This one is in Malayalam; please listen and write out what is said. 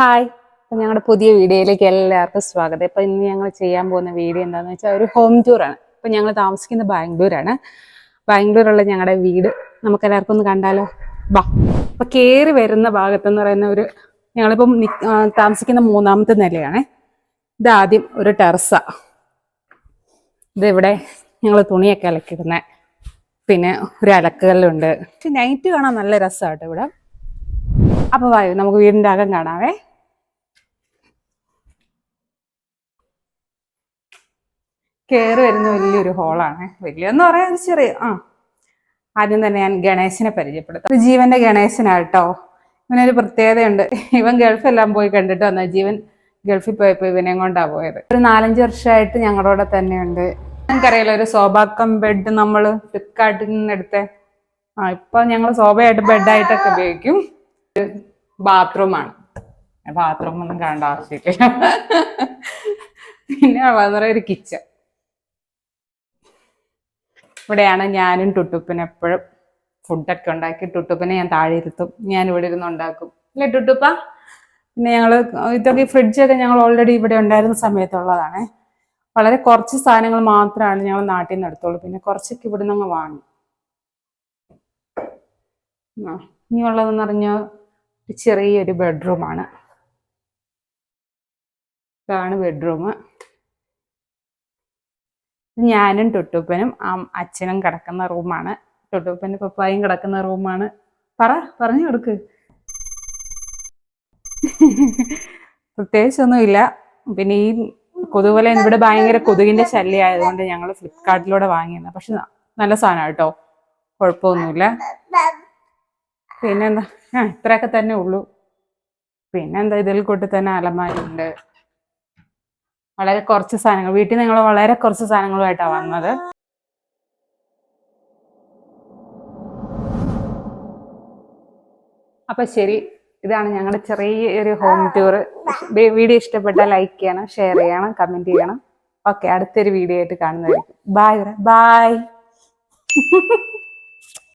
ഹായ് അപ്പം ഞങ്ങളുടെ പുതിയ വീഡിയോയിലേക്ക് എല്ലാവർക്കും സ്വാഗതം. ഇപ്പം ഇന്ന് ഞങ്ങൾ ചെയ്യാൻ പോകുന്ന വീഡിയോ എന്താണെന്ന് വെച്ചാൽ ഒരു ഹോം ടൂർ ആണ്. ഇപ്പം ഞങ്ങൾ താമസിക്കുന്നത് ബാംഗ്ലൂരാണ്. ബാംഗ്ലൂരുള്ള ഞങ്ങളുടെ വീട് നമുക്ക് എല്ലാവർക്കും ഒന്ന് കണ്ടാലോ? ബാ അപ്പം കയറി വരുന്ന ഭാഗത്തെന്ന് പറയുന്ന ഒരു ഞങ്ങളിപ്പം താമസിക്കുന്ന മൂന്നാമത്തെ നിലയാണ്. ഇതാദ്യം ഒരു ടെറസ. ഇതിവിടെ ഞങ്ങൾ തുണിയൊക്കെ അലക്കിടുന്നത് പിന്നെ ഒരു അലക്കുകല്ലുണ്ട് പക്ഷെ നൈറ്റ് കാണാൻ നല്ല രസമാട്ടോ ഇവിടെ. അപ്പോൾ വായു നമുക്ക് വീടിന്റെ അകം കാണാവേ. കയറി വരുന്ന വലിയൊരു ഹോളാണ് വലിയെന്ന് പറയാൻ ചെറിയ ആ. ആദ്യം തന്നെ ഞാൻ ഗണേശനെ പരിചയപ്പെടുത്താം. ജീവന്റെ ഗണേശനാട്ടോ. ഇവനൊരു പ്രത്യേകതയുണ്ട്. ഇവൻ ഗൾഫെല്ലാം പോയി കണ്ടിട്ട് വന്ന ജീവൻ ഗൾഫിൽ പോയപ്പോൾ ഇവനെ കൊണ്ടാ പോയത്. ഒരു നാലഞ്ച് വർഷമായിട്ട് ഞങ്ങളുടെ തന്നെയുണ്ട്. നിങ്ങൾക്കറിയാലോ ഒരു സോഭാക്കം ബെഡ് നമ്മൾ ഫ്ലിപ്കാർട്ടിൽ നിന്ന് എടുത്ത ആ ഇപ്പൊ ഞങ്ങൾ സോഭയായിട്ട് ബെഡായിട്ടൊക്കെ ഉപയോഗിക്കും. ബാത്റൂമാണ് ബാത്റൂം ഒന്നും കാണേണ്ട ആവശ്യമില്ല. പിന്നെ വളരെ ഒരു കിച്ചൺ ഇവിടെയാണ് ഞാനും ടുട്ടുപ്പിന് എപ്പോഴും. ഫുഡൊക്കെ ഉണ്ടാക്കി ടുട്ടുപ്പിനെ ഞാൻ താഴെ ഇരുത്തും. ഞാൻ ഇവിടെ ഇരുന്ന് ഉണ്ടാക്കും. അല്ലേ ടുട്ടുപ്പ? പിന്നെ ഞങ്ങൾ ഇതൊക്കെ ഫ്രിഡ്ജൊക്കെ ഞങ്ങൾ ഓൾറെഡി ഇവിടെ ഉണ്ടായിരുന്ന സമയത്തുള്ളതാണ്. വളരെ കുറച്ച് സാധനങ്ങൾ മാത്രമാണ് ഞങ്ങൾ നാട്ടിൽ നിന്ന് എടുത്തോളൂ പിന്നെ കുറച്ചൊക്കെ ഇവിടെ നിന്ന് വാങ്ങി. ഇനിയുള്ളതെന്ന് പറഞ്ഞാൽ ചെറിയൊരു ബെഡ്റൂമാണ് ഇതാണ് ബെഡ്റൂം ഞാനും ടൊട്ടുപ്പനും ആ അച്ഛനും കിടക്കുന്ന റൂമാണ് ടുട്ടുപ്പനും പപ്പായും കിടക്കുന്ന റൂമാണ് പറ പറഞ്ഞു കൊടുക്ക്. പ്രത്യേകിച്ചൊന്നുമില്ല. പിന്നെ ഈ കൊതുകുവല ഇവിടെ ഭയങ്കര കൊതുകിന്റെ ശല്യം ആയതുകൊണ്ട് ഞങ്ങൾ ഫ്ലിപ്കാർട്ടിലൂടെ വാങ്ങിയത്. പക്ഷെ നല്ല സാധനം കേട്ടോ. കുഴപ്പമൊന്നുമില്ല. പിന്നെന്താ? ആ ഇത്രയൊക്കെ തന്നെ ഉള്ളൂ. പിന്നെന്താ? ഇതിൽ കൂട്ടി തന്നെ അലമാരി ഉണ്ട് വളരെ കുറച്ച് സാധനങ്ങൾ. വീട്ടിൽ നിങ്ങൾ വളരെ കുറച്ച് സാധനങ്ങളുമായിട്ടാണ് വന്നത്. അപ്പൊ ശരി ഇതാണ് ഞങ്ങളുടെ ചെറിയൊരു ഹോം ടൂർ വീഡിയോ ഇഷ്ടപ്പെട്ടാൽ ലൈക്ക് ചെയ്യണം ഷെയർ ചെയ്യണം കമന്റ് ചെയ്യണം. ഓക്കെ അടുത്തൊരു വീഡിയോ ആയിട്ട് കാണുന്നതായിരിക്കും. Bye bye